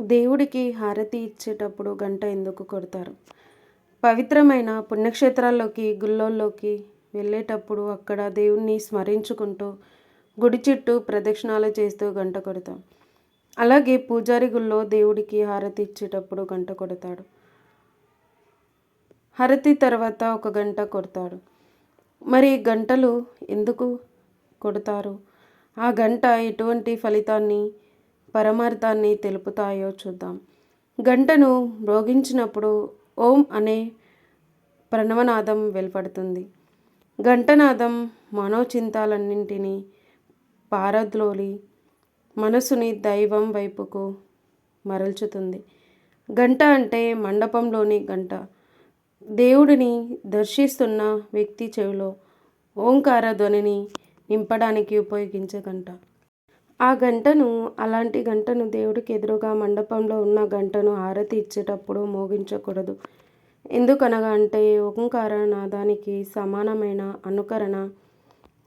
దేవుడికి హారతి ఇచ్చేటప్పుడు గంట ఎందుకు కొడతారు? పవిత్రమైన పుణ్యక్షేత్రాల్లోకి గుళ్ళల్లోకి వెళ్ళేటప్పుడు అక్కడ దేవుణ్ణి స్మరించుకుంటూ గుడి చుట్టూ ప్రదక్షిణాలు చేస్తూ గంట కొడతాం. అలాగే పూజారి గుళ్ళో దేవుడికి హారతి ఇచ్చేటప్పుడు గంట కొడతాడు. హారతి తర్వాత ఒక గంట కొడతాడు. మరి గంటలు ఎందుకు కొడతారు? ఆ గంట ఎటువంటి ఫలితాన్ని పరమార్థాన్ని తెలుపుతాయో చూద్దాం. గంటను మ్రోగించినప్పుడు ఓం అనే ప్రణవనాదం వెలువడుతుంది. గంటనాదం మనోచింతాలన్నింటినీ పారద్లోలి మనసుని దైవం వైపుకు మరల్చుతుంది. గంట అంటే మండపంలోని గంట దేవుడిని దర్శిస్తున్న వ్యక్తి చెవిలో ఓంకార ధ్వనిని నింపడానికి ఉపయోగించే గంట ఆ గంటను అలాంటి గంటను దేవుడికి ఎదురుగా మండపంలో ఉన్న గంటను హారతి ఇచ్చేటప్పుడు మోగించకూడదు. ఎందుకనగా అంటే ఓంకార నాదానికి సమానమైన అనుకరణ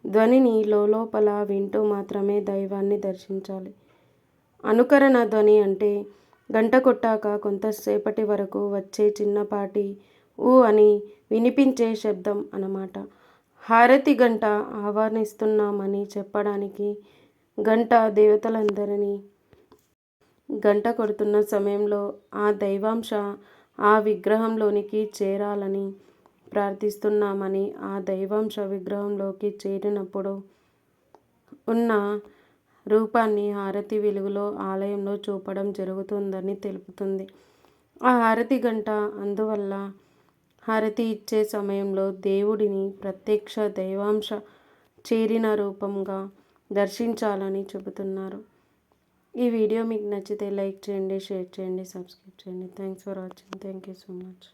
ధ్వనిని లోపల వింటూ మాత్రమే దైవాన్ని దర్శించాలి. అనుకరణ ధ్వని అంటే గంట కొట్టాక కొంతసేపటి వరకు వచ్చే చిన్నపాటి ఊ అని వినిపించే శబ్దం అన్నమాట. హారతి గంట ఆహ్వానిస్తున్నామని చెప్పడానికి గంట దేవతలందరినీ గంట కొడుతున్న సమయంలో ఆ దైవాంశ ఆ విగ్రహంలోనికి చేరాలని ప్రార్థిస్తున్నామని ఆ దైవాంశ విగ్రహంలోకి చేరినప్పుడు ఉన్న రూపాన్ని హారతి వెలుగులో ఆలయంలో చూపడం జరుగుతుందని తెలుపుతుంది. ఆ హారతి గంట అందువల్ల హారతి ఇచ్చే సమయంలో దేవుడిని ప్రత్యక్ష దైవాంశ చేరిన రూపంగా దర్శించాలని చెబుతున్నారు. ఈ వీడియో మీకు నచ్చితే లైక్ చేయండి షేర్ చేయండి సబ్స్క్రైబ్ చేయండి. Thanks for watching thank you so much